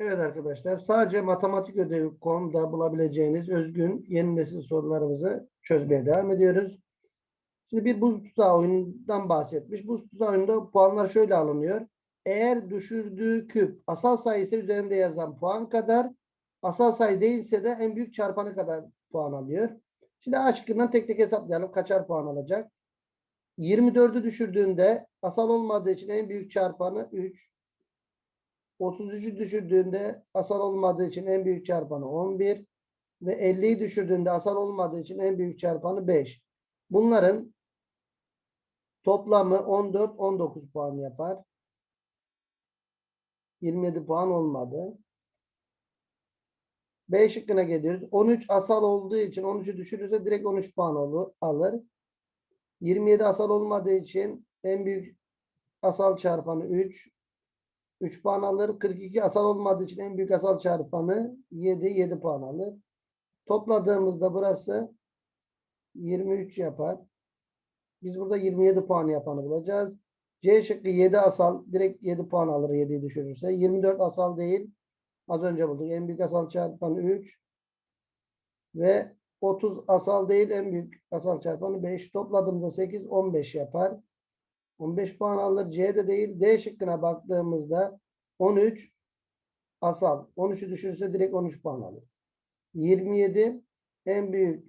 Evet arkadaşlar sadece matematik ödevi konuda bulabileceğiniz özgün yeni nesil sorularımızı çözmeye devam ediyoruz. Şimdi bir buz tuzağı oyunundan bahsetmiş. Buz tuzağı oyununda puanlar şöyle alınıyor. Eğer düşürdüğü küp asal sayı ise üzerinde yazan puan kadar, asal sayı değilse de en büyük çarpanı kadar puan alıyor. Şimdi A şıkkından tek tek hesaplayalım. Kaçar puan alacak? 24'ü düşürdüğünde asal olmadığı için en büyük çarpanı 3. 33'ü düşürdüğünde asal olmadığı için en büyük çarpanı 11 ve 50'yi düşürdüğünde asal olmadığı için en büyük çarpanı 5. Bunların toplamı 14 19 puan yapar. 27 puan olmadı. B şıkkına geliyoruz. 13 asal olduğu için 13'ü düşürürse direkt 13 puan olur, alır. 27 asal olmadığı için en büyük asal çarpanı 3. 3 puan alır. 42 asal olmadığı için en büyük asal çarpanı 7. 7 puan alır. Topladığımızda burası 23 yapar. Biz burada 27 puan yapanı bulacağız. C şıkkı 7 asal. Direkt 7 puan alır 7'yi düşürürse. 24 asal değil. Az önce bulduk. En büyük asal çarpanı 3. Ve 30 asal değil. En büyük asal çarpanı 5. Topladığımızda 8. 15 yapar. 15 puan alır. C'de değil. D şıkkına baktığımızda 13 asal. 13'ü düşürürse direkt 13 puan alır. 27 en büyük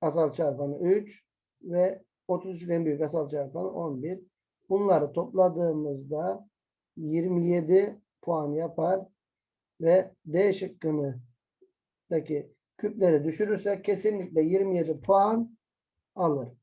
asal çarpanı 3 ve 33'ün en büyük asal çarpanı 11. Bunları topladığımızda 27 puan yapar ve D şıkkını daki küpleri düşürürsek kesinlikle 27 puan alır.